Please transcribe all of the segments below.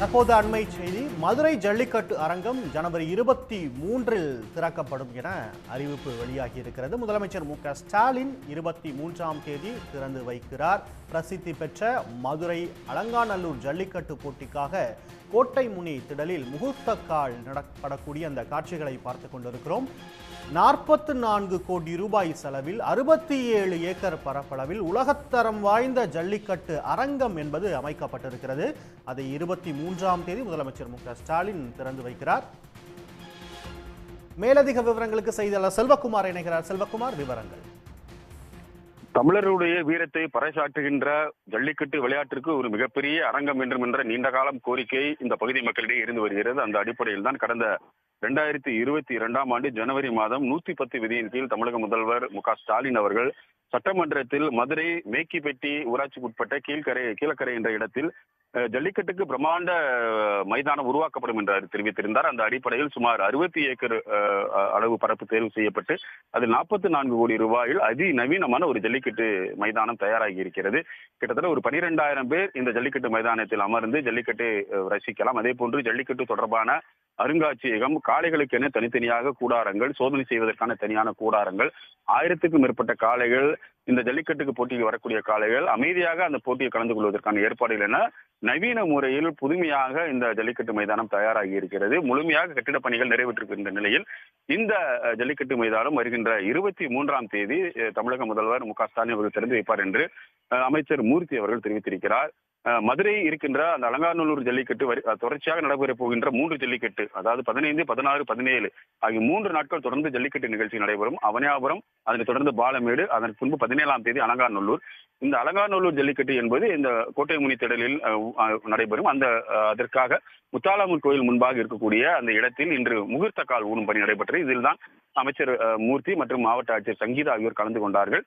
தற்போது அண்மை செய்தி மதுரை ஜல்லிக்கட்டு அரங்கம் ஜனவரி இருபத்தி மூன்றில் திறக்கப்படும் என அறிவிப்பு வெளியாகி இருக்கிறது. முதலமைச்சர் மு ஸ்டாலின் இருபத்தி மூன்றாம் தேதி திறந்து வைக்கிறார். பிரசித்தி பெற்ற மதுரை அலங்காநல்லூர் ஜல்லிக்கட்டு போட்டிக்காக கோட்டை முனி திடலில் முகூர்த்த கால் நடப்படக்கூடிய அந்த காட்சிகளை பார்த்து கொண்டிருக்கிறோம். நாற்பத்து நான்கு கோடி ரூபாய் செலவில் அறுபத்தி ஏழு ஏக்கர் பரப்பளவில் உலகத்தரம் வாய்ந்த ஜல்லிக்கட்டு அரங்கம் என்பது அமைக்கப்பட்டிருக்கிறது. அதை இருபத்தி மூன்றாம் தேதி முதலமைச்சர் மு ஸ்டாலின் திறந்து வைக்கிறார். மேலதிக விவரங்களுக்கு செய்தியாளர் செல்வகுமார் இணைகிறார். செல்வகுமார் விவரங்கள். தமிழருடைய வீரத்தை பறைசாற்றுகின்ற ஜல்லிக்கட்டு விளையாட்டிற்கு ஒரு மிகப்பெரிய அரங்கம் வேண்டும் என்ற நீண்ட காலம் கோரிக்கை இந்த பகுதி மக்களிடையே இருந்து வருகிறது. அந்த அடிப்படையில் தான் கடந்த இரண்டாயிரத்தி இருபத்தி இரண்டாம் ஆண்டு ஜனவரி மாதம் நூத்தி பத்து விதியின் கீழ் தமிழக முதல்வர் மு ஸ்டாலின் அவர்கள் சட்டமன்றத்தில் மதுரை மேக்கிப்பெட்டி ஊராட்சிக்குட்பட்ட கீழ்கரை கீழக்கரை என்ற இடத்தில் ஜல்லிக்கட்டுக்கு பிரம்மாண்ட மைதானம் உருவாக்கப்படும் என்று தெரிவித்திருந்தார். அந்த அடிப்படையில் சுமார் அறுபத்தி ஏக்கர் அஹ், அளவு பரப்பு தேர்வு செய்யப்பட்டு அதில் நாற்பத்தி நான்கு கோடி ரூபாயில் அதிநவீனமான ஒரு ஜல்லிக்கட்டு மைதானம் தயாராகி இருக்கிறது. கிட்டத்தட்ட ஒரு பனிரெண்டாயிரம் பேர் இந்த ஜல்லிக்கட்டு மைதானத்தில் அமர்ந்து ஜல்லிக்கட்டு ரசிக்கலாம். அதே போன்று ஜல்லிக்கட்டு தொடர்பான அருங்காட்சியகம் காளைகளுக்கென தனித்தனியாக கூடாரங்கள் சோதனை செய்வதற்கான தனியான கூடாரங்கள் ஆயிரத்துக்கும் மேற்பட்ட காளைகள் இந்த ஜல்லிக்கட்டுக்கு போட்டிக்கு வரக்கூடிய காளைகள் அமைதியாக அந்த போட்டியில் கலந்து கொள்வதற்கான ஏற்பாடுகள் என நவீன முறையில் புதுமையாக இந்த ஜல்லிக்கட்டு மைதானம் தயாராகி இருக்கிறது. முழுமையாக கட்டிடப் பணிகள் நிறைவேற்றிருக்கின்ற நிலையில் இந்த ஜல்லிக்கட்டு மைதானம் வருகின்ற இருபத்தி மூன்றாம் தேதி தமிழக முதல்வர் மு க ஸ்டாலின் அவர்கள் திறந்து வைப்பார் என்று அமைச்சர் மூர்த்தி அவர்கள் தெரிவித்திருக்கிறார். மதுரை இருக்கின்ற அந்த அலங்காநல்லூர் ஜல்லிக்கட்டு தொடர்ச்சியாக நடைபெறப் போகின்ற மூன்று ஜல்லிக்கட்டு அதாவது பதினைந்து பதினாறு பதினேழு ஆகிய மூன்று நாட்கள் தொடர்ந்து ஜல்லிக்கட்டு நிகழ்ச்சி நடைபெறும். அவனியாபுரம் அதனைத் தொடர்ந்து பாலமேடு அதன் முன்பு பதினேழாம் தேதி அலங்காநல்லூர். இந்த அலங்காநல்லூர் ஜல்லிக்கட்டு என்பது இந்த கோட்டை முனி திடலில் நடைபெறும். அந்த அதற்காக முத்தாலாமூர் கோயில் முன்பாக இருக்கக்கூடிய அந்த இடத்தில் இன்று முகூர்த்த கால் ஊனும் பணி நடைபெற்றது. இதில் தான் அமைச்சர் மூர்த்தி மற்றும் மாவட்ட ஆட்சியர் சங்கீதா ஆகியோர் கலந்து கொண்டார்கள்.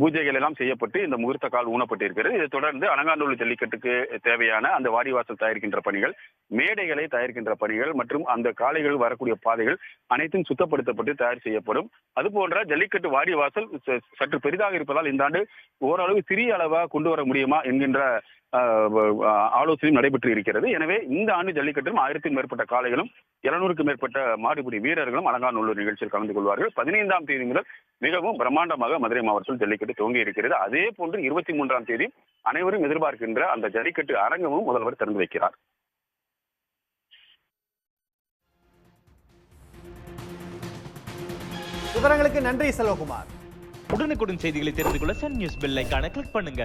பூஜைகள் எல்லாம் செய்யப்பட்டு இந்த முகூர்த்த கால் ஊனப்பட்டிருக்கிறது. இதை தொடர்ந்து அலங்காநல்லூர் மார்க்கெட்டுக்கு தேவையான அந்த வாடிவாசல் தயாரிக்கின்ற பணிகள் மேடைகளை தயாரிக்கின்ற பணிகள் மற்றும் அந்த காளைகள் வரக்கூடிய பாதைகள் அனைத்தும் சுத்தப்படுத்தப்பட்டு தயார் செய்யப்படும். அது போன்ற ஜல்லிக்கட்டு வாடிவாசல் சற்று பெரிதாக இருப்பதால் இந்த ஆண்டு ஓரளவு சிறிய அளவாக கொண்டு வர முடியுமா என்கின்ற ஆலோசனையும் நடைபெற்று இருக்கிறது. எனவே இந்த ஆண்டு ஜல்லிக்கட்டிலும் ஆயிரத்துக்கும் மேற்பட்ட காளைகளும் இருநூறுக்கும் மேற்பட்ட மாடுபிடி வீரர்களும் அலங்காநல்லூர் நிகழ்ச்சியில் கலந்து கொள்வார்கள். பதினைந்தாம் தேதி முதல் மிகவும் பிரம்மாண்டமாக மதுரை மாவட்டத்தில் ஜல்லிக்கட்டு துவங்கி இருக்கிறது. அதே போன்று இருபத்தி மூன்றாம் தேதி அனைவரும் எதிர்பார்க்கின்ற அந்த ஜல்லிக்கட்டு அரங்கமும் முதல்வர் திறந்து வைக்கிறார். விவரங்களுக்கு நன்றி செல்வகுமார். உடனுக்குடன் செய்திகளை தெரிந்து கொள்ள சன் நியூஸ் பெல் ஐகானை கிளிக் பண்ணுங்க.